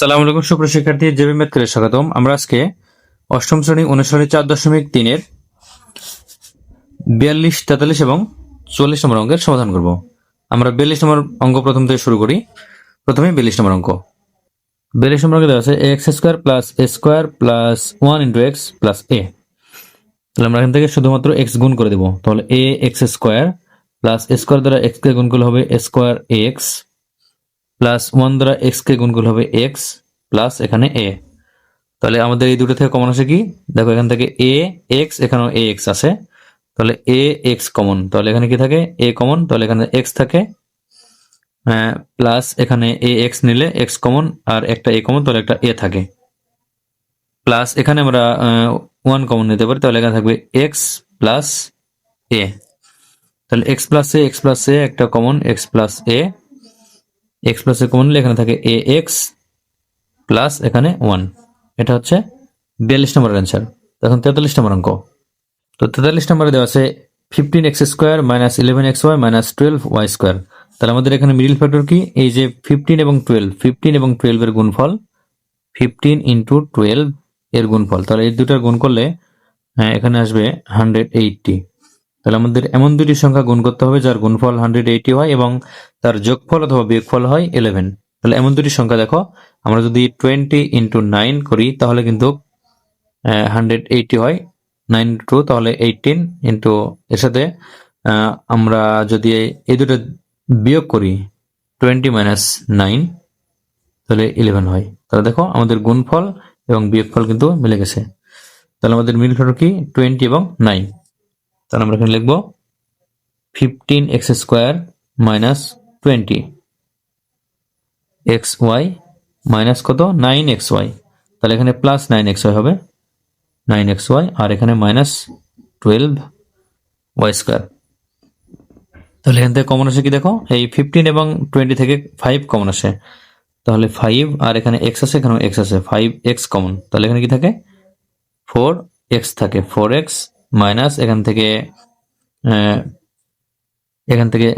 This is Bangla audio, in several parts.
সালাম আলাইকুম, সুপ্রিয় শিক্ষার্থী, জেবি করে স্বাগতম। আমরা আজকে অষ্টম শ্রেণি অনুসরণী চার দশমিক তিনের বিয়াল্লিশ, তেতাল্লিশ এবং চল্লিশ নম্বর অঙ্কের সমাধান করব। আমরা বিয়াল্লিশ নম্বর অঙ্ক প্রথম থেকে শুরু করি। প্রথমে বিয়াল্লিশ নম্বর অঙ্ক। বিয়াল্লিশ নম্বর অঙ্কে দেওয়া আছে x square plus a square plus one into x plus a তাহলে আমরা এখান থেকে শুধুমাত্র এক্স গুণ করে দেবো। তাহলে a x square plus square দ্বারা এক্স কে গুণ করলে হবে স্কোয়ার এক্স প্লাস ওয়ান দ্বারা এক্স কে গুণ করলে হবে এক্স প্লাস এখানে এ তাহলে আমাদের এই দুটো থেকে কমন আসে কি? দেখো এখান থেকে এ এক্স এখানেও এ এক্স আছে। তাহলে এ এক্স কমন তাহলে এখানে কি থাকে? এ কমন তাহলে এখানে এক্স থাকে। প্লাস এখানে এ এক্স নিলে এক্স কমন আর একটা এ কমন তাহলে একটা এ থাকে। প্লাস এখানে আমরা ওয়ান কমন নিতে পারি। তাহলে এখানে থাকবে এক্স প্লাস এ তাহলে x plus a x plus a একটা common x plus a x plus common নিলে এখানে থাকে এ এক্স প্লাস এখানে ওয়ান এটা হচ্ছে বিয়াল্লিশ নম্বরের অ্যান্সার এখন তেতাল্লিশ নম্বর অঙ্ক। তো তেতাল্লিশ নম্বরে দেওয়া আছে fifteen x square minus eleven x y minus twelve y square তাহলে আমাদের এখানে মিডিল ফ্যাক্টর কি? এই যে ফিফটিন এবং টুয়েলভ ফিফটিন এবং টুয়েলভ এর গুণফল ফিফটিন ইন্টু টুয়েলভ এর গুণফল। তাহলে এই দুটার গুণ করলে হ্যাঁ, এখানে আসবে হান্ড্রেড এইটটি তাহলে আমাদের এমন দুটি সংখ্যা গুণ করতে হবে যার গুণফল হান্ড্রেড এইটি হয় এবং তার যোগফল অথবা বিয়োগফল হয় ইলেভেন তাহলে এমন দুটি সংখ্যা দেখো, আমরা যদি টোয়েন্টি ইন্টু নাইন করি, তাহলে কিন্তু হান্ড্রেড এইটি হয়। নাইন টু তাহলে এইটিন ইন্টু এর সাথে আমরা যদি এই দুটো বিয়োগ করি টোয়েন্টি মাইনাস নাইন তাহলে ইলেভেন হয়। তাহলে দেখো, আমাদের গুণফল এবং বিয়োগফল কিন্তু মিলে গেছে। তাহলে আমাদের মিল কি? টোয়েন্টি এবং নাইন তাহলে আমরা এখানে লিখব fifteen x square minus twenty x y minus কত? নাইন এক্স ওয়াই তাহলে এখানে প্লাস নাইন এক্স ওয়াই হবে নাইন এক্স ওয়াই আর এখানে মাইনাস টুয়েলভ ওয়াই স্কোয়ার তাহলে এখান থেকে কমন আসে কি দেখো? এই ফিফটিন এবং টোয়েন্টি থেকে ফাইভ কমন আসে। তাহলে ফাইভ আর এখানে এক্স আছে এখানে এক্স আছে ফাইভ এক্স কমন তাহলে এখানে কি থাকে? ফোর এক্স থাকে ফোর এক্স মাইনাস, এখান থেকে এখান থেকে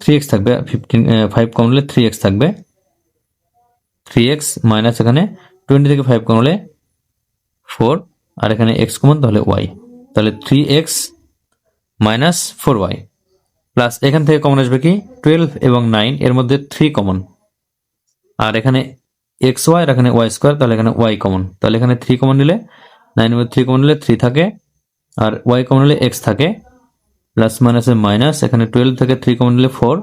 থ্রি এক্স থাকবে ফিফটিন ফাইভ কমলে থ্রি এক্স থাকবে। থ্রি এক্স মাইনাস এখানে টোয়েন্টি থেকে ফাইভ কমলে ফোর আর এখানে এক্স কমন তাহলে ওয়াই তাহলে three x minus four y plus এখান থেকে কমন আসবে কি? টুয়েলভ এবং নাইন এর মধ্যে থ্রি কমন। আর এখানে এক্স ওয়াই আর এখানে ওয়াই স্কোয়ার তাহলে এখানে ওয়াই কমন। তাহলে এখানে থ্রি কমন নিলে নাইন মধ্যে থ্রি কমন নিলে থ্রি থাকে। আর ওয়াই কমন হলে এক্স থাকে প্লাস মাইনাসে মাইনাস এখানে টুয়েলভ থেকে থ্রি কমন হলে ফোর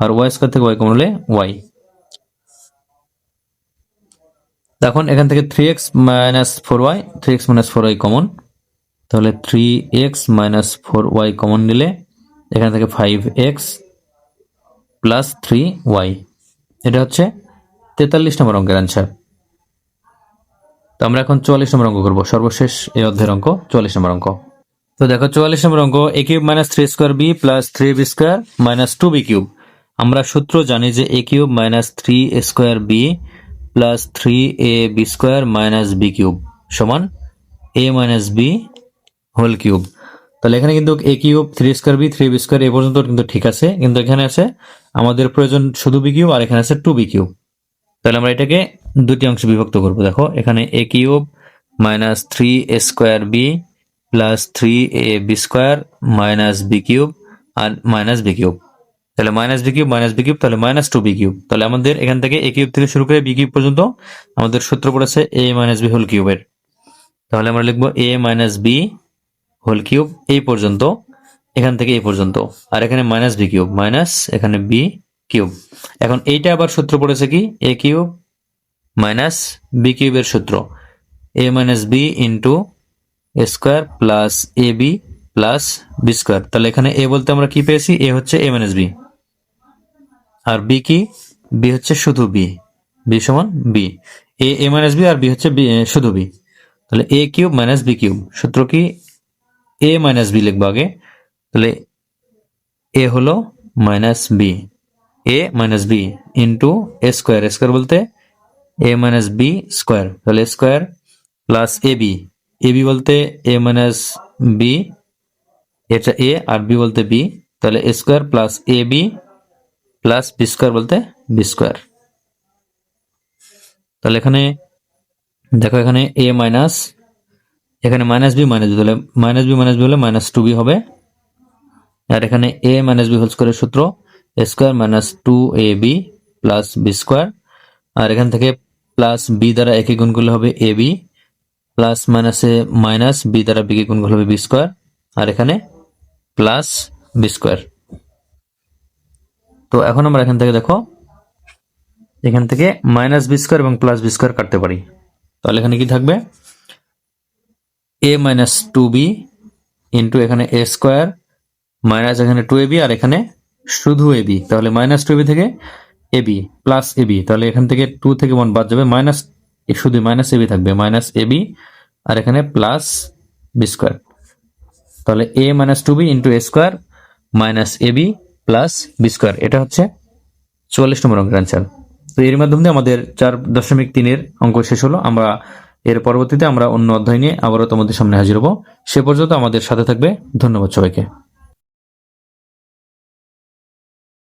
আর ওয়াই স্কোয়ার থেকে ওয়াই কমন নিলে ওয়াই তখন এখান থেকে three x minus four y three x minus four y common তাহলে three x minus four y common নিলে এখান থেকে five x plus three y এটা হচ্ছে তেতাল্লিশ নম্বর অঙ্কের অ্যান্সার তো আমরা এখন চুয়াল্লিশ নম্বর অঙ্ক করব। সর্বশেষ এই অধ্যায়ের অঙ্ক, চুয়াল্লিশ নম্বর অঙ্ক। তো দেখো চুয়াল্লিশ নম্বর অঙ্ক a cube minus three square b plus three b square minus two b cube আমরা সূত্র জানি যে a cube minus three square b plus three a b square minus b cube সমান a minus b whole cube তাহলে এখানে কিন্তু a cube three square b three b square a পর্যন্ত কিন্তু ঠিক আছে, কিন্তু এখানে আছে আমাদের প্রয়োজন শুধু বি কিউব আর এখানে আছে টু বি কিউব তাহলে আমরা এটাকে দুটি অংশে বিভক্ত করব। দেখো, এখানে a cube minus three square b plus three a b square minus b cube R minus b cube তাহলে minus b cube minus b cube তাহলে মাইনাস টু বি কিউব তাহলে আমাদের এখান থেকে এ কিউব থেকে শুরু করে বি কিউব পর্যন্ত আমাদের সূত্র পড়েছে এ মাইনাস বি হোল কিউবের তাহলে আমরা লিখব a minus b whole cube এই পর্যন্ত, এখান থেকে এই পর্যন্ত। আর এখানে মাইনাস বি কিউব মাইনাস এখানে বি কিউব এখন এইটা আবার সূত্র পড়েছে কি? এ কিউব মাইনাস বি কিউবের সূত্র। A minus b into square plus a b plus b square তাহলে এখানে এ বলতে আমরা কি পেয়েছি? এ হচ্ছে এ মাইনাস বি আর বি কি? বি হচ্ছে শুধু বি বি সমান b a a minus b R b হচ্ছে শুধু বি তাহলে a cube minus b cube সূত্র কি? এ মাইনাস বি লিখব আগে। তাহলে এ হলো minus b a minus b into a square square বলতে এ মাইনাস বি স্কোয়ার তাহলে square plus a b a b বলতে এ মাইনাস বি, এটা এ আর বি বলতে বি, তাহলে a square plus a b plus b square বলতে বি স্কোয়ার। তাহলে এখানে, দেখো এখানে এ মাইনাস, এখানে মাইনাস বি মাইনাস বি, তাহলে মাইনাস বি মাইনাস বি হলে মাইনাস টু বি হবে। আর এখানে এ মাইনাস বি হোল স্কোয়ারের সূত্র, a square minus two a b plus b square. আর এখান থেকে প্লাস বি দ্বারা একে গুণ করলে হবে এ বি। প্লাস মাইনাসে মাইনাস বি দ্বারা বি কে গুণ হবে বি স্কোয়ার আর এখানে প্লাস বি স্কোয়ার তো এখন আমরা এখান থেকে দেখো, এখান থেকে মাইনাস বি স্কোয়ার এবং প্লাস বি স্কোয়ার কাটতে পারি। তাহলে এখানে কি থাকবে? A minus two b into এখানে এ স্কোয়ার মাইনাস এখানে টু এ বি আর এখানে শুধু এ বি তাহলে মাইনাস টু বি থেকে a b plus a b তাহলে এখান থেকে টু থেকে ওয়ান বাদ যাবে মাইনাস শুধু মাইনাস এ বি থাকবে মাইনাস এ বি আর এখানে প্লাস বি স্কোয়ার তাহলে a minus two b into a square minus a b plus b square এটা হচ্ছে চুয়াল্লিশ নম্বর অঙ্কের অ্যান্সার তো এর মাধ্যমে আমাদের চার দশমিক তিনের অঙ্ক শেষ হলো। আমরা এর পরবর্তীতে আমরা অন্য অধ্যায় নিয়ে আবারও তোমাদের সামনে হাজির হব। সে পর্যন্ত আমাদের সাথে থাকবে। ধন্যবাদ সবাইকে।